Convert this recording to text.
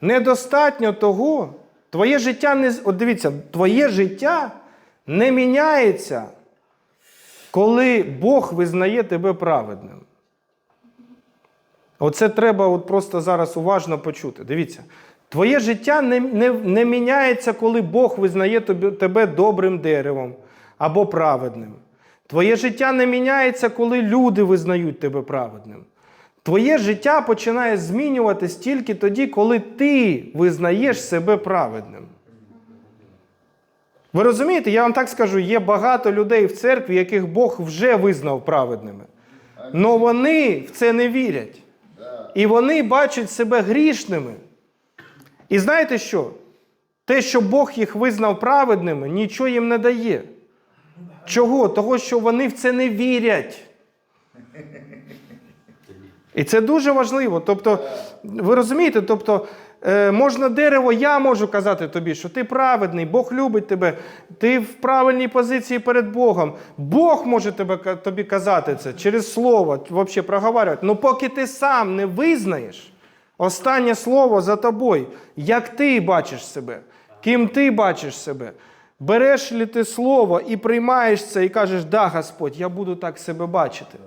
Недостатньо того, твоє життя не. От дивіться, твоє життя не міняється, коли Бог визнає тебе праведним. Оце треба от просто зараз уважно почути. Дивіться, твоє життя не, не, не міняється, коли Бог визнає тебе добрим деревом або праведним. Твоє життя не міняється, коли люди визнають тебе праведним. Твоє життя починає змінюватись тільки тоді, коли ти визнаєш себе праведним. Ви розумієте, я вам так скажу, є багато людей в церкві, яких Бог вже визнав праведними. Але вони в це не вірять. І вони бачать себе грішними. І знаєте що? Те, що Бог їх визнав праведними, нічого їм не дає. Чого? Того, що вони в це не вірять. І це дуже важливо. Тобто, ви розумієте, тобто, е, можна дерево, я можу казати тобі, що ти праведний, Бог любить тебе, ти в правильній позиції перед Богом. Бог може тебе, тобі казати це через слово, взагалі проговорювати. Ну поки ти сам не визнаєш, останнє слово за тобою, як ти бачиш себе, ким ти бачиш себе. Береш ли ти слово і приймаєш це, і кажеш, да, Господь, я буду так себе бачити.